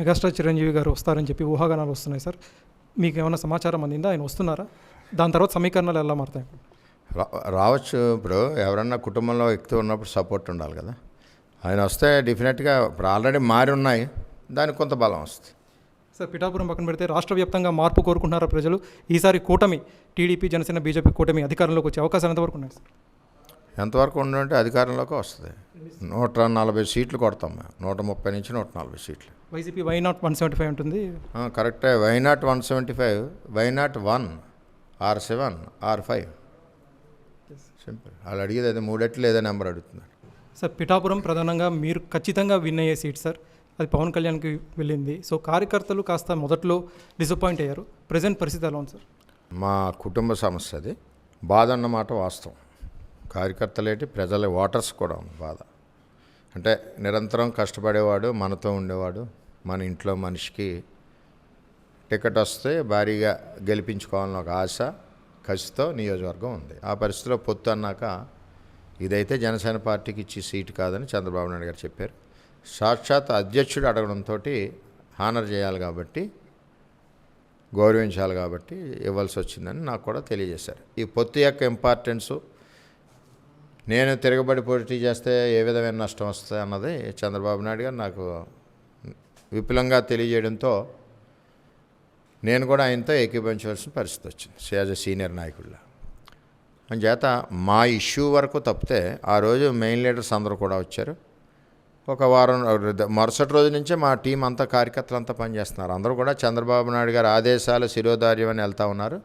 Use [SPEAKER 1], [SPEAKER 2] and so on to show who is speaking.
[SPEAKER 1] Megastar Chiranjeevi గారు వస్తారని చెప్పి ఊహాగానాలు వస్తున్నాయి సార్. మీకు ఏమైనా సమాచారం అందిందా? ఆయన వస్తున్నారా? దాని తర్వాత సమీకరణాలు ఎలా మారుతాయి?
[SPEAKER 2] రా- రావచ్చు ఇప్పుడు ఎవరన్నా కుటుంబంలో వ్యక్తి ఉన్నప్పుడు సపోర్ట్ ఉండాలి కదా. ఆయన వస్తే డెఫినెట్గా ఇప్పుడు ఆల్రెడీ మారి ఉన్నాయి. దానికి కొంత బలం వస్తుంది.
[SPEAKER 1] సార్ పిఠాపురం పక్కన పెడితే రాష్ట్ర వ్యాప్తంగా మార్పు కోరుకుంటున్నారా ప్రజలు? ఈసారి కూటమి టీడీపీ జనసేన బీజేపీ కూటమి అధికారంలోకి వచ్చే అవకాశాలు ఎంతవరకు ఉన్నాయి సార్?
[SPEAKER 2] ఎంతవరకు ఉండంటే అధికారంలోకి వస్తుంది. నూట నలభై సీట్లు కొడతాం మేము. నూట ముప్పై నుంచి నూట నలభై సీట్లు.
[SPEAKER 1] YCP why not one seventy five ఉంటుంది.
[SPEAKER 2] కరెక్టే. Why not one seventy five why not one or seven or five. Simple వాళ్ళు అడిగేది అదే మూడెట్లు ఏదో నెంబర్ అడుగుతున్నారు.
[SPEAKER 1] సార్ పిఠాపురం ప్రధానంగా మీరు ఖచ్చితంగా విన్ అయ్యే సీట్ సార్. అది పవన్ కళ్యాణ్కి వెళ్ళింది. సో కార్యకర్తలు కాస్త మొదట్లో డిసప్పాయింట్ అయ్యారు. ప్రజెంట్ పరిస్థితి ఎలా ఉంది సార్?
[SPEAKER 2] మా కుటుంబ సమస్య అది. బాధ అన్నమాట వాస్తవం. కార్యకర్తలేటి ప్రజల ఓటర్స్ కూడా ఉంది బాధ. అంటే నిరంతరం కష్టపడేవాడు మనతో ఉండేవాడు మన ఇంట్లో మనిషికి టికెట్ వస్తే భారీగా గెలిపించుకోవాలని ఒక ఆశ కసితో నియోజకవర్గం ఉంది. ఆ పరిస్థితిలో పొత్తు అన్నాక ఇదైతే జనసేన పార్టీకి ఇచ్చి సీటు కాదని చంద్రబాబు నాయుడు గారు చెప్పారు. సాక్షాత్ అధ్యక్షుడు అడగడంతో హానర్ చేయాలి కాబట్టి గౌరవించాలి కాబట్టి ఇవ్వాల్సి వచ్చిందని నాకు కూడా తెలియజేశారు. ఈ పొత్తు యొక్క ఇంపార్టెన్సు నేను తిరగబడి పోటీ చేస్తే ఏ విధమైన నష్టం వస్తుంది అన్నది చంద్రబాబు నాయుడు గారు నాకు విపులంగా తెలియజేయడంతో నేను కూడా ఆయనతో ఏకీభవించవలసిన పరిస్థితి వచ్చింది యాజ్ అ సీనియర్ నాయకుల్లో చేత మా ఇష్యూ వరకు తప్పితే ఆ రోజు మెయిన్ లీడర్స్ అందరూ కూడా వచ్చారు. ఒక వారం మరుసటి రోజు నుంచే మా టీం అంతా కార్యకర్తలు అంతా పనిచేస్తున్నారు. అందరూ కూడా చంద్రబాబు నాయుడు గారి ఆదేశాలు శిరోధార్యం అని వెళ్తా ఉన్నారు.